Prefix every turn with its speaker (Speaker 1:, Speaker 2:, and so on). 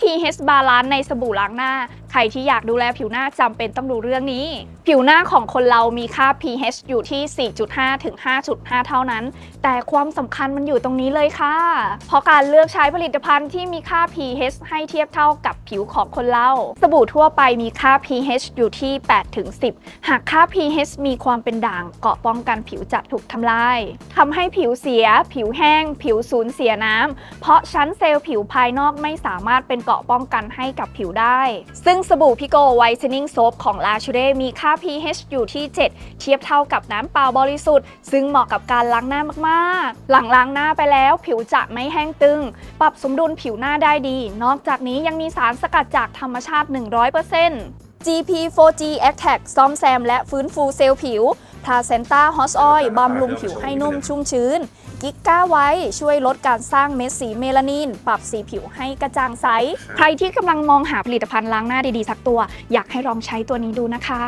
Speaker 1: pH balance ในสบู่ล้างหน้าใครที่อยากดูแลผิวหน้าจำเป็นต้องดูเรื่องนี้ ผิวหน้าของคนเรามีค่า pH อยู่ที่ 4.5 ถึง 5.5 เท่านั้น แต่ความสำคัญมันอยู่ตรงนี้เลยค่ะ เพราะการเลือกใช้ผลิตภัณฑ์ที่มีค่า pH ให้เทียบเท่ากับผิวของคนเรา สบู่ทั่วไปมีค่า pH อยู่ที่ 8 ถึง 10 หากค่า pH มีความเป็นด่างเกาะป้องกันผิวจะถูกทำลายทำให้ผิวเสีย ผิวแห้ง ผิวสูญเสียน้ำเพราะชั้นเซลล์ผิวภายนอกไม่สามารถเป็นเกาะป้องกันให้กับผิวได้ ซึ่งสบู่พิโกไวท์เทนนิ่งโซฟของลาชูเดมีค่า pH อยู่ที่ 7 เทียบเท่ากับน้ำเปล่าบริสุทธิ์ ซึ่งเหมาะกับการล้างหน้ามากๆ หลังล้างหน้าไปแล้วผิวจะไม่แห้งตึง ปรับสมดุลผิวหน้าได้ดี นอกจากนี้ยังมีสารสกัดจากธรรมชาติ 100% GP4G Attack ซ่อมแซมและฟื้นฟูเซลล์ผิว Placenta Hot Oil บำรุงผิวให้นุ่มชุ่มชื้น กิกก้าไว้ช่วยลดการสร้างเม็ดสีเมลานิน ปรับสีผิวให้กระจ่างใส ใครที่กำลังมองหาผลิตภัณฑ์ล้างหน้าดีๆสักตัว อยากให้ลองใช้ตัวนี้ดูนะคะ